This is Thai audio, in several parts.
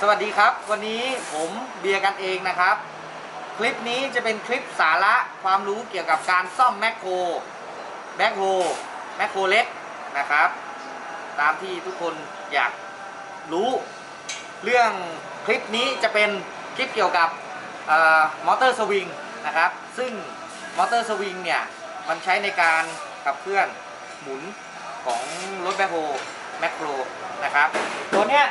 สวัสดีครับ วันนี้ผมเบียร์กันเองนะครับ คลิปนี้จะเป็นคลิปสาระความรู้เกี่ยวกับการซ่อมแมคโครแมคโครแมคโครเล็กนะครับ ตามที่ทุกคนอยากรู้ เรื่องคลิปนี้จะเป็นคลิปเกี่ยวกับมอเตอร์สวิงนะครับ ซึ่งมอเตอร์สวิงเนี่ย มันใช้ในการขับเคลื่อนหมุนของรถแบคโฮแมคโครนะครับ ตัวเนี้ย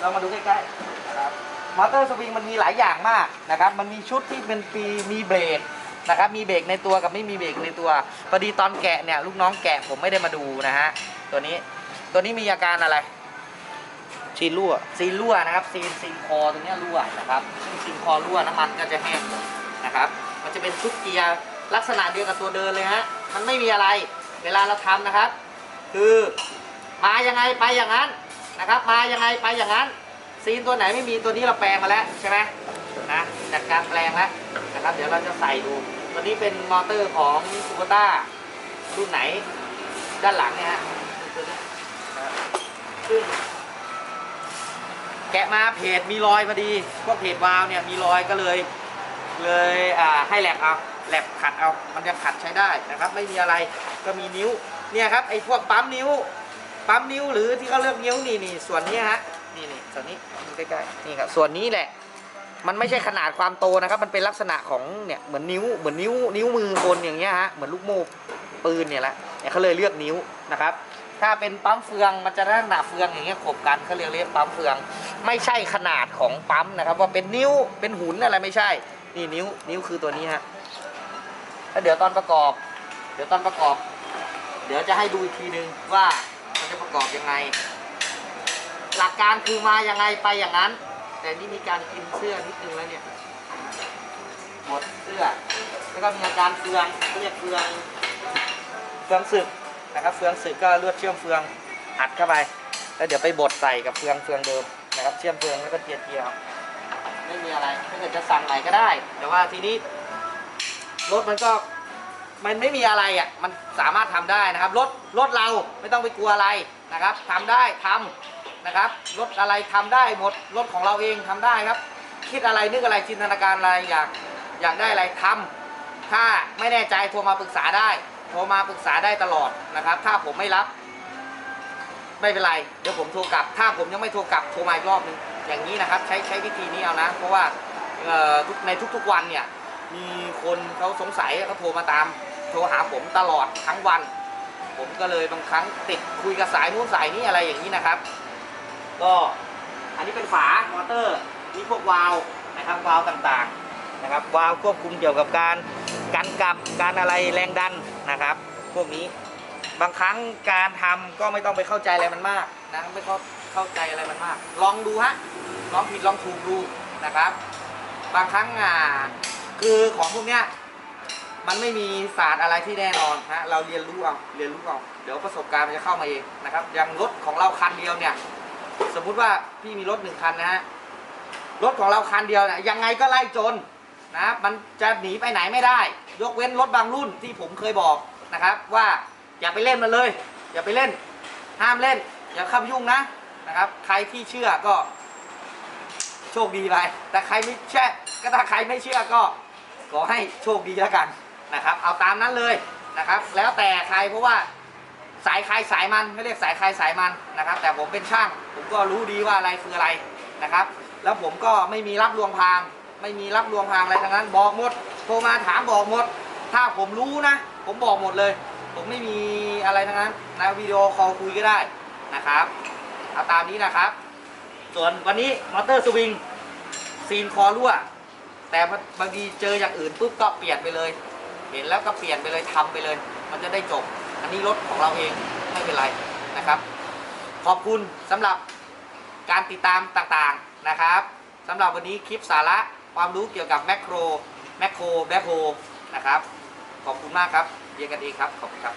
เรามาดูใกล้ๆนะครับมอเตอร์สวิงมันมีหลายอย่างมากนะครับ มันมีชุดที่เป็นปีมีเบรกนะครับ มีเบรกในตัวกับไม่มีเบรกในตัวพอดีตอนแกะเนี่ยลูกน้องแกะผมไม่ได้มาดูนะฮะตัวนี้ตัวนี้มีอาการอะไรชีรั่วซีนรั่วนะครับซีนซีนคอตรงเนี้ยรั่วนะครับซึ่งซีนคอรั่วน้ำมันก็จะแห้งนะครับมันจะเป็นชุดเกียร์ลักษณะเดียวกับตัวเดินเลยฮะมันไม่มีอะไรเวลาเราทำนะครับ คือมายังไงไปอย่างนั้น นะครับมายังไงไปอย่างนั้น ซีนตัวไหนไม่มีตัวนี้เราแปลงมาแล้วใช่ไหมนะจัดการแปลงแล้วนะครับ เดี๋ยวเราจะใส่ดู ตัวนี้เป็นมอเตอร์ของคูโบต้ารุ่นไหน ด้านหลังเนี่ยฮะตัวนี้ซึ่งแกะมาเพจมีรอยพอดีพวกเพจวาล์วเนี่ยมีรอยก็เลยเลยอ่าให้แหลบเอาแหลบขัดเอา มันจะขัดใช้ได้นะครับ ไม่มีอะไรก็มีนิ้ว เนี่ยครับไอ้พวกปั๊มนิ้ว ปั๊มนิ้วหรือที่เขาเรียกนิ้วนี่นี่ส่วนนี้ฮะนี่นี่ส่วนนี้ใกล้ๆนี่ครับส่วนนี้แหละ มันไม่ใช่ขนาดความโตนะครับ มันเป็นลักษณะของเนี่ยเหมือนนิ้วเหมือนนิ้วนิ้วมือคนอย่างเงี้ยฮะเหมือนลูกโม่ปืนเนี่ยแหละเนี่ยเขาเลยเลือกนิ้วนะครับ ถ้าเป็นปั๊มเฟืองมันจะได้ลักษณะเฟืองอย่างเงี้ยขบกันเขาเรียกเรียกปั๊มเฟือง ไม่ใช่ขนาดของปั๊มนะครับ ว่าเป็นนิ้วเป็นหุ่นอะไรไม่ใช่ นี่นิ้วนิ้วคือตัวนี้ฮะแล้วเดี๋ยวตอนประกอบ เดี๋ยวตอนประกอบ เดี๋ยวจะให้ดูอีกทีนึงว่า จะประกอบยังไง หลักการคือมายังไงไปอย่างนั้น แต่นี่มีการกินเสื้อนิดนึงแล้วเนี่ยหมดเสื้อ แล้วก็มีอาการเฟืองเรียกเฟืองเฟืองสึกนะครับ เฟืองสึกก็เลือดเชื่อมเฟืองอัดเข้าไป แล้วเดี๋ยวไปบดใส่กับเฟืองเฟืองเดิมนะครับ เชื่อมเฟืองแล้วก็เจียเจียๆไม่มีอะไรถ้าเกิดจะสั่งใหม่ก็ได้ แต่ว่าทีนี้รถมันก็ มันไม่มีอะไรอะมันสามารถทำได้นะครับรถรถเราไม่ต้องไปกลัวอะไรนะครับทำได้ทำนะครับรถอะไรทำได้หมดรถของเราเองทำได้ครับ คิดอะไรนึกอะไรจินตนาการอะไรอยากอยากได้อะไรทำถ้าไม่แน่ใจโทรมาปรึกษาได้ โทรมาปรึกษาได้ตลอดนะครับ ถ้าผมไม่รับ ไม่เป็นไรเดี๋ยวผมโทรกลับ ถ้าผมยังไม่โทรกลับโทรมาอีกรอบนึงอย่างนี้นะครับ ใช้ใช้วิธีนี้เอานะ เพราะว่าเอ่อในทุกๆวันเนี่ย มีคนเขาสงสัยเขาโทรมาตาม โทรหาผมตลอดทั้งวัน ผมก็เลยบางครั้งติดคุยกับสายนู้นสายนี้อะไรอย่างนี้นะครับ ก็อันนี้เป็นฝามอเตอร์นี่พวกวาล์วนะครับวาล์วต่างๆนะครับวาล์วควบคุมเกี่ยวกับการกันกลับการอะไรแรงดันนะครับ พวกนี้บางครั้งการทำก็ไม่ต้องไปเข้าใจอะไรมันมากนะไม่เข้าเข้าใจอะไรมันมาก ลองดูฮะลองผิดลองถูกดูนะครับ บางครั้งอ่า คือของพวกเนี้ยมันไม่มีศาสตร์อะไรที่แน่นอนฮะเราเรียนรู้เอาเรียนรู้เอาเดี๋ยวประสบการณ์มันจะเข้ามาเองนะครับอย่างรถของเราคันเดียวเนี่ย สมมุติว่าพี่มีรถหนึ่งคันนะฮะรถของเราคันเดียวเนี่ยยังไงก็ไล่จนนะมันจะหนีไปไหนไม่ได้ ยกเว้นรถบางรุ่นที่ผมเคยบอกนะครับ ว่าอย่าไปเล่นมันเลย อย่าไปเล่น ห้ามเล่น อย่าเข้าไปยุ่งนะนะครับ ใครที่เชื่อก็ โชคดีไปแต่ใครไม่เชื่อก็ถ้าใครไม่เชื่อก็ ขอให้โชคดีแล้วกันนะครับ เอาตามนั้นเลยนะครับ แล้วแต่ใครเพราะว่าสายใครสายมันไม่เรียกสายใครสายมันนะครับ แต่ผมเป็นช่าง ผมก็รู้ดีว่าอะไรคืออะไรนะครับ แล้วผมก็ไม่มีรับลวงพราง ไม่มีรับลวงพรางอะไรทั้งนั้น บอกหมดโทรมาถามบอกหมด ถ้าผมรู้นะ ผมบอกหมดเลย ผมไม่มีอะไรทั้งนั้นนะวิดีโอคอลคุยก็ได้นะครับเอาตามนี้นะครับ ส่วนวันนี้มอเตอร์สวิงซีนคอรั่ว แต่บางทีเจออย่างอื่นปุ๊บก็เปลี่ยนไปเลย เห็นแล้วก็เปลี่ยนไปเลยทำไปเลย มันจะได้จบ อันนี้รถของเราเองไม่เป็นไรนะครับ ขอบคุณสำหรับการติดตามต่างๆนะครับสำหรับวันนี้คลิปสาระความรู้เกี่ยวกับแมคโครแมคโครแบคโฮนะครับ ขอบคุณมากครับเรียนกันเองครับ ขอบคุณครับ